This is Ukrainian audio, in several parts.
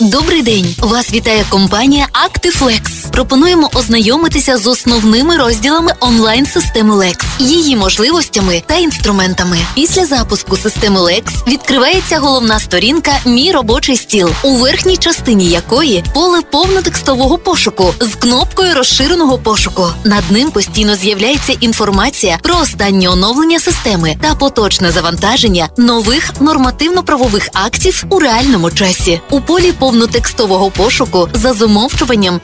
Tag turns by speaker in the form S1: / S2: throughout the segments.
S1: Добрий день! Вас вітає компанія Actiflex. Пропонуємо ознайомитися з основними розділами онлайн-системи Lex, її можливостями та інструментами. Після запуску системи Lex відкривається головна сторінка Мій робочий стіл, у верхній частині якої поле повнотекстового пошуку з кнопкою розширеного пошуку. Над ним постійно з'являється інформація про останні оновлення системи та поточне завантаження нових нормативно-правових актів у реальному часі. У полі повнотекстового пошуку за замовчуванням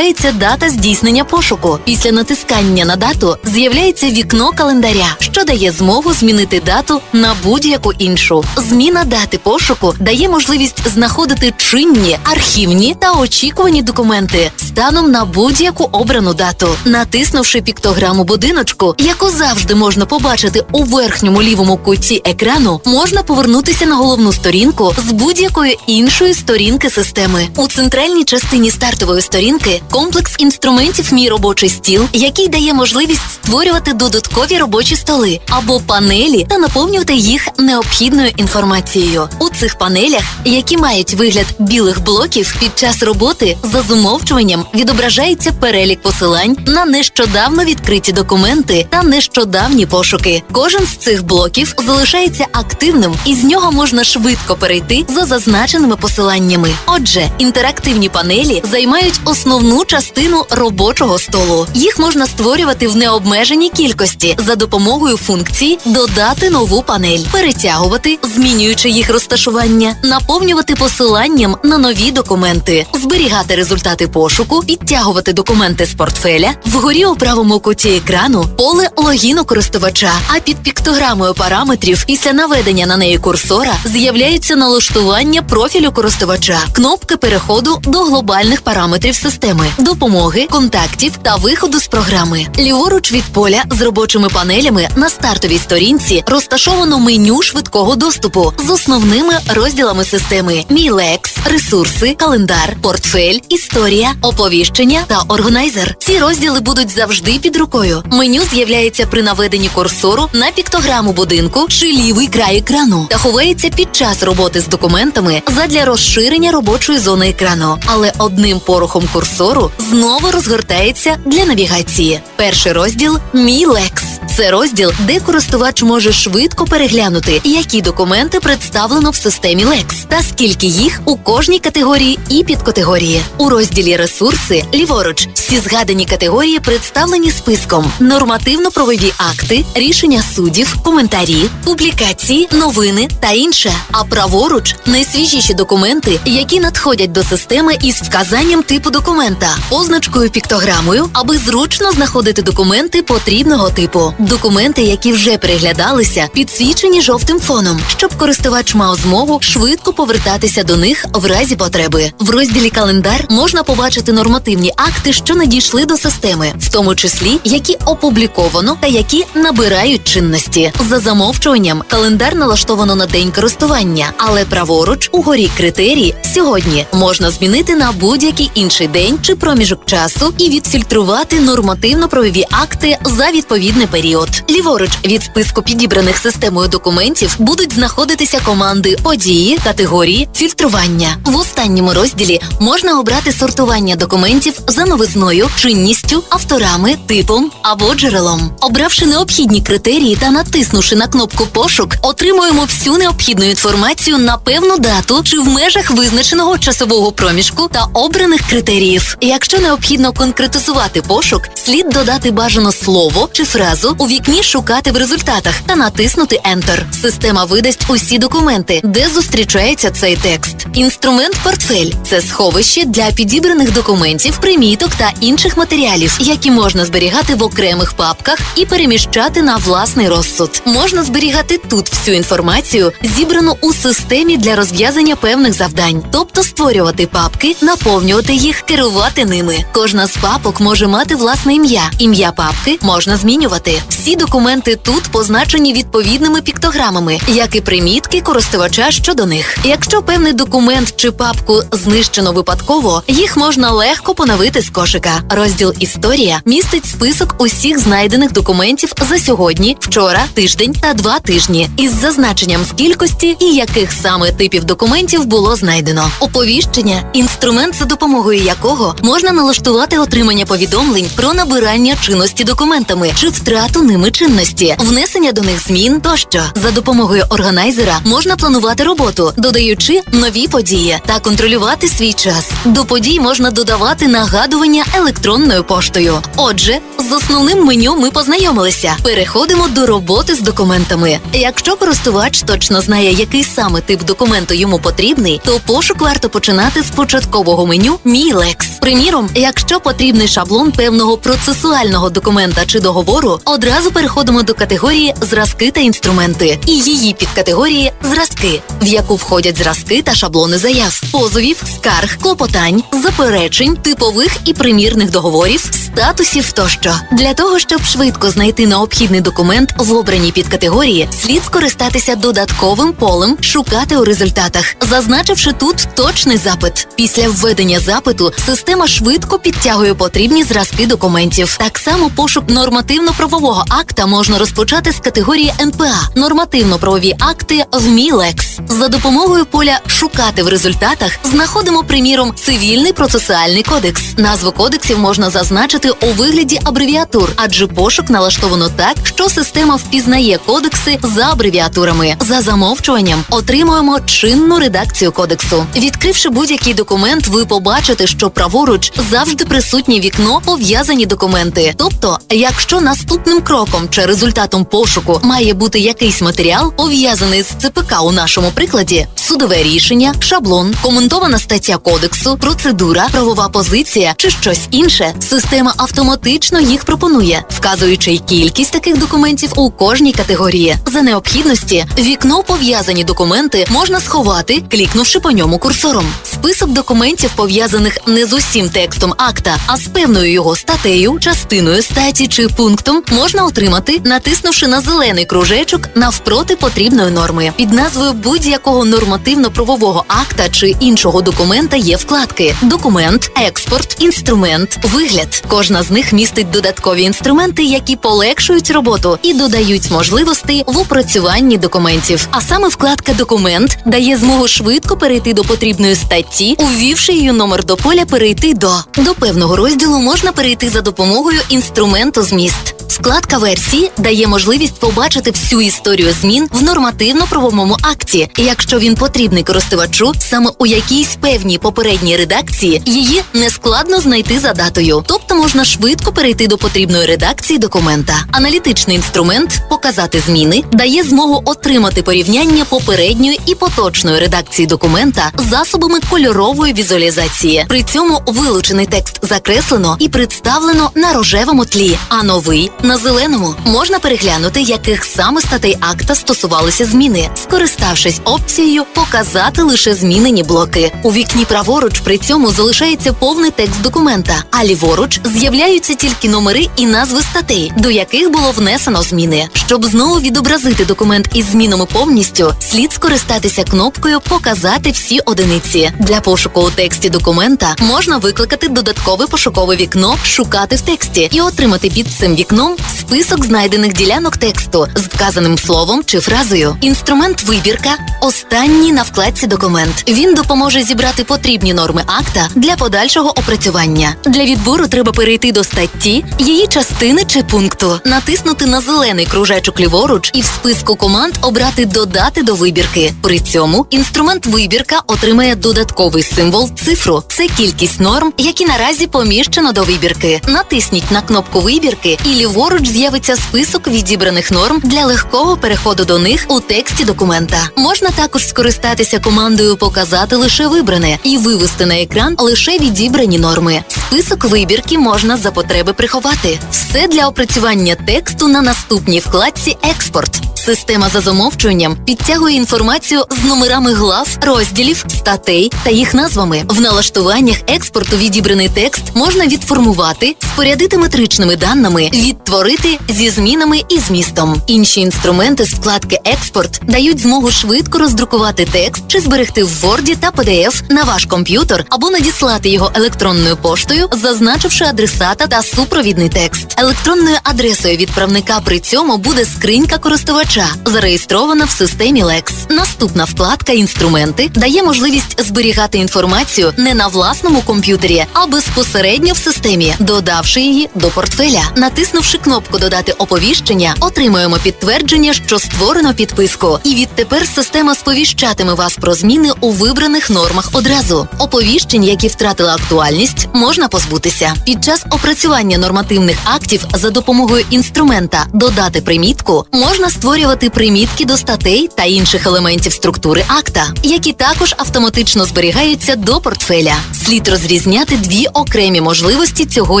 S1: відображається дата здійснення пошуку. Після натискання на дату з'являється вікно календаря, що дає змогу змінити дату на будь-яку іншу. Зміна дати пошуку дає можливість знаходити чинні, архівні та очікувані документи станом на будь-яку обрану дату. Натиснувши піктограму будиночку, яку завжди можна побачити у верхньому лівому куті екрану, можна повернутися на головну сторінку з будь-якої іншої сторінки системи. У центральній частині стартової сторінки комплекс інструментів Мій робочий стіл, який дає можливість створювати додаткові робочі столи або панелі та наповнювати їх необхідною інформацією. У цих панелях, які мають вигляд білих блоків, під час роботи за зумовчуванням відображається перелік посилань на нещодавно відкриті документи та нещодавні пошуки. Кожен з цих блоків залишається активним, і з нього можна швидко перейти за зазначеними посиланнями. Отже, інтерактивні панелі займають основну частину робочого столу. Їх можна створювати в необмеженій кількості за допомогою функції додати нову панель, перетягувати, змінюючи їх розташування, наповнювати посиланням на нові документи, зберігати результати пошуку, підтягувати документи з портфеля. Вгорі у правому куті екрану поле логіну користувача. А під піктограмою параметрів після наведення на неї курсора з'являються налаштування профілю користувача, кнопки переходу до глобальних параметрів системи, допомоги, контактів та виходу з програми. Ліворуч від поля з робочими панелями на стартовій сторінці розташовано меню швидкого доступу з основними розділами системи: Мілекс, ресурси, календар, портфель, історія, оповіщення та органайзер. Ці розділи будуть завжди під рукою. Меню з'являється при наведенні курсору на піктограму будинку чи лівий край екрану та ховається під час роботи з документами задля розширення робочої зони екрану. Але одним порухом курсору знову розгортається для навігації. Перший розділ Мій Лекс. Це розділ, де користувач може швидко переглянути, які документи представлено в системі Lex та скільки їх у кожній категорії і підкатегорії. У розділі Ресурси ліворуч всі згадані категорії представлені списком: нормативно-правові акти, рішення суддів, коментарі, публікації, новини та інше. А праворуч найсвіжіші документи, які надходять до системи із вказанням типу документа, позначкою піктограмою, аби зручно знаходити документи потрібного типу. Документи, які вже переглядалися, підсвічені жовтим фоном, щоб користувач мав змогу швидко повертатися до них в разі потреби. В розділі календар можна побачити нормативні акти, що надійшли до системи, в тому числі які опубліковано та які набирають чинності. За замовчуванням календар налаштовано на день користування, але праворуч угорі критерії сьогодні можна змінити на будь-який інший день чи проміжок часу і відфільтрувати нормативно-правові акти за відповідний період. Ліворуч від списку підібраних системою документів будуть знаходитися команди події, категорії, фільтрування. В останньому розділі можна обрати сортування документів за новизною, чинністю, авторами, типом або джерелом. Обравши необхідні критерії та натиснувши на кнопку пошук, отримуємо всю необхідну інформацію на певну дату чи в межах визначеного часового проміжку та обраних критеріїв. Якщо необхідно конкретизувати пошук, слід додати бажано слово чи фразу у вікні шукати в результатах та натиснути Enter. Система видасть усі документи, де зустрічається цей текст. Інструмент портфель це сховище для підібраних документів, приміток та інших матеріалів, які можна зберігати в окремих папках і переміщати на власний розсуд. Можна зберігати тут всю інформацію, зібрану у системі для розв'язання певних завдань, тобто створювати папки, наповнювати їх, керувати ними. Кожна з папок може мати власне ім'я. Ім'я папки можна змінювати. Всі документи тут позначені відповідними піктограмами, як і примітки користувача щодо них. Якщо певний документ чи папку знищено випадково, їх можна легко поновити з кошика. Розділ Історія містить список усіх знайдених документів за сьогодні, вчора, тиждень та два тижні із зазначенням кількості і яких саме типів документів було знайдено. Оповіщення інструмент, за допомогою якого можна налаштувати отримання повідомлень про набирання чинності документами чи втрату ними чинності, внесення до них змін тощо. За допомогою органайзера можна планувати роботу, додаючи нові події та контролювати свій час. До подій можна додавати нагадування електронною поштою. Отже, з основним меню ми познайомилися. Переходимо до роботи з документами. Якщо користувач точно знає, який саме тип документу йому потрібний, то пошук варто починати з початкового меню Мій Лекс. Приміром, якщо потрібний шаблон певного процесуального документа чи договору, одразу переходимо до категорії зразки та інструменти і її підкатегорії зразки, в яку входять зразки та шаблони заяв, позовів, скарг, клопотань, заперечень, типових і примірних договорів, статусів тощо. Для того щоб швидко знайти необхідний документ в обраній підкатегорії, слід скористатися додатковим полем Шукати у результатах, зазначивши тут точний запит. Після введення запиту система швидко підтягує потрібні зразки документів. Так само пошук нормативно-правового акта можна розпочати з категорії НПА нормативно-правові акти в МІЛЕКС. За допомогою поля Шукати в результатах знаходимо приміром цивільний процесуальний кодекс. Назву кодексів можна зазначити у вигляді абревіатур, адже пошук налаштовано так, що система впізнає кодекси за абревіатурами. За замовчуванням отримуємо чинну редакцію кодексу. Відкривши будь-який документ, ви побачите, що праворуч завжди присутнє вікно пов'язані документи. Тобто, якщо наступним кроком чи результатом пошуку має бути якийсь матеріал, пов'язаний з ЦПК у нашому прикладі, судове рішення, шаблон, коментована стаття кодексу, процедура, правова позиція чи щось інше, система автоматично їх пропонує, вказуючи кількість таких документів у кожній категорії. За необхідності вікно пов'язані документи можна сховати, клікнувши по ньому курсором. Список документів, пов'язаних не з усім текстом акта, а з певною його статтею, частиною статті чи пунктом, можна отримати, натиснувши на зелений кружечок навпроти потрібної норми. Під назвою будь-якого нормативно-правового акта чи іншого документа є вкладки: документ, експорт, інструмент, вигляд. Кожна з них містить додаткові інструменти, які полегшують роботу і додають можливостей в опрацюванні документів. А саме вкладка Документ дає змогу швидко перейти до потрібної статті, увівши її номер до поля перейти до. До певного розділу можна перейти за допомогою інструменту зміст. Вкладка версії дає можливість побачити всю історію змін в нормативно-правовому акті, якщо він потрібний користувачу саме у якійсь певній попередній редакції, її нескладно знайти за датою, тобто можна швидко перейти до потрібної редакції документа. Аналітичний інструмент показати зміни дає змогу отримати порівняння попередньої і поточної редакції документа засобами кольорової візуалізації. При цьому вилучений текст закреслено і представлено на рожевому тлі, а новий на зеленому можна переглянути, яких саме статей акта стосувалися зміни, скориставшись опцією Показати лише змінені блоки. У вікні праворуч при цьому залишається повний текст документа, а ліворуч з'являються тільки номери і назви статей, до яких було внесено зміни. Щоб знову відобразити документ із змінами повністю, слід скористатися кнопкою Показати всі одиниці. Для пошуку у тексті документа можна викликати додаткове пошукове вікно Шукати в тексті і отримати під цим вікном список знайдених ділянок тексту з вказаним словом чи фразою. Інструмент вибірка останній на вкладці документ. Він допоможе зібрати потрібні норми акта для подальшого опрацювання. Для відбору треба перейти до статті, її частини чи пункту, натиснути на зелений кружечок ліворуч і в списку команд обрати Додати до вибірки. При цьому інструмент вибірка отримає додатковий символ цифру. Це кількість норм, які наразі поміщено до вибірки. Натисніть на кнопку вибірки, і ліворуч з'явиться список відібраних норм для легкого переходу до них у тексті документа. Можна також скористатися командою Показати лише вибране і вивести на екран лише відібрані норми. Список вибірки можна за потреби приховати. Все для опрацювання тексту на наступній вкладці Експорт. Система за замовчуванням підтягує інформацію з номерами глав, розділів, статей та їх назвами. В налаштуваннях експорту відібраний текст можна відформувати, спорядити метричними даними, відтворити зі змінами і змістом. Інші інструменти з вкладки Експорт дають змогу швидко роздрукувати текст чи зберегти в Word та PDF на ваш комп'ютер або надіслати його електронною поштою, зазначивши адресата та супровідний текст. Електронною адресою відправника при цьому буде скринька користувача, зареєстрована в системі Lex. Наступна вкладка Інструменти дає можливість зберігати інформацію не на власному комп'ютері, а безпосередньо в системі, додавши її до портфеля. Натиснувши кнопку Додати оповіщення, отримуємо підтвердження, що створено підписку. І відтепер система сповіщатиме вас про зміни у вибраних нормах одразу. Оповіщень, які втратили актуальність, можна позбутися. Під час опрацювання нормативних актів за допомогою інструмента Додати примітку можна створювати примітки до статей та інших елементів структури акта, які також автоматично зберігаються до портфеля. Слід розрізняти дві окремі можливості цього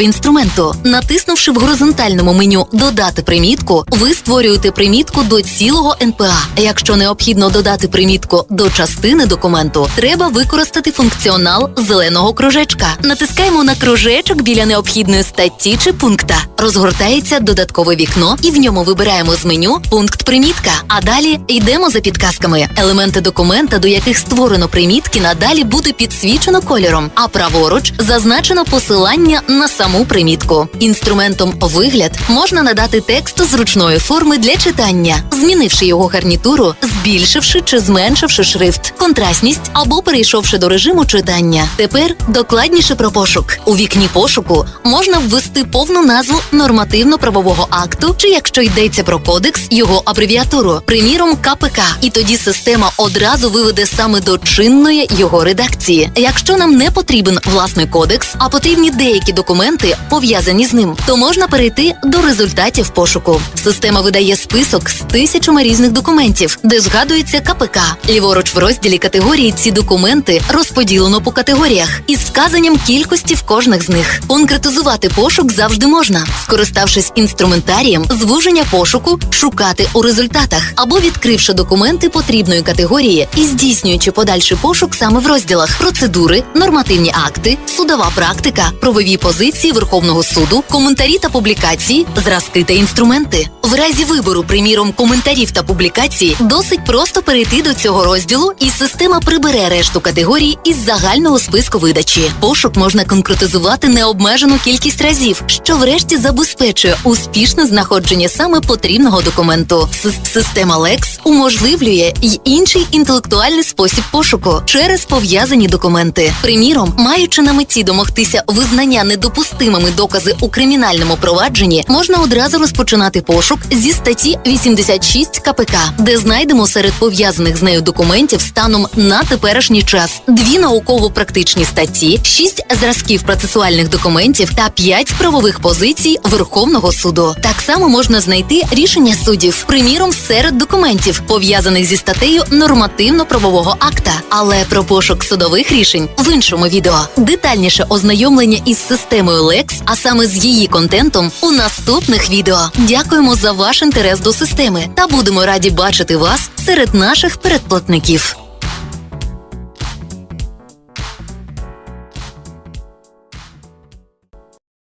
S1: інструменту. Натиснувши в горизонтальному меню Додати примітку, ви створюєте примітку до цілого НПА. Якщо необхідно додати примітку до частини документу, треба використати функціонал зеленого кружечка. Натискаємо на кружечок біля необхідної статті чи пункта. Розгортається додаткове вікно, і в ньому вибираємо з меню пункт примітка. А далі йдемо за підказками. Елементи документа, до яких створено примітки, надалі буде підсвічено кольором, а праворуч зазначено посилання на саму примітку. Інструментом вигляд можна надати тексту зручної форми для читання, змінивши його гарнітуру, збільшивши чи зменшивши шрифт, контрастність або перейшовши до режиму читання. Тепер докладніше про пошук. У вікні пошуку можна ввести повну назву нормативно-правового акту, чи якщо йдеться про кодекс, його абревіатуру, приміром КПК. І тоді система одразу виведе саме до чинної його редакції. Якщо нам не потрібен власний кодекс, а потрібні деякі документи, пов'язані з ним, то можна перейти до результатів пошуку. Система видає список з тисячами різних документів, де згадується КПК. Ліворуч в розділі категорії ці документи розподілено по категоріях із вказанням кількості в кожних з них. Конкретизувати пошук завжди можна, скориставшись інструментарієм звуження пошуку, шукати у результатах або відкривши документи потрібної категорії і здійснюючи подальший пошук саме в розділах процедури, нормативні акти, судова практика, правові позиції Верховного суду, коментарі та публікації, зразки та інструменти. В разі вибору, приміром, коментарів та публікацій, досить просто перейти до цього розділу, і система прибере решту категорій із загального списку видачі. Пошук можна конкретизувати необмежену кількість разів, що врешті забезпечує успішне знаходження саме потрібного документу. Система Lex уможливлює й інший інтелектуальний спосіб пошуку через пов'язані документи. Приміром, маючи на меті домогтися визнання недопустимими докази у кримінальному провадженні, можна одразу розпочинати пошук зі статті 86 КПК, де знайдемо серед пов'язаних з нею документів станом на теперішній час дві науково-практичні статті, шість зразків процесуальних документів та п'ять правових позицій Верховного суду. Так само можна знайти рішення суддів, приміром, серед документів, пов'язаних зі статтею нормативно-правового акта. Але про пошук судових рішень в іншому відео. Детальніше ознайомлення із системою Lex, а саме з її контентом, у наступних відео. Дякуємо за ваш інтерес до системи та будемо раді бачити вас серед наших передплатників.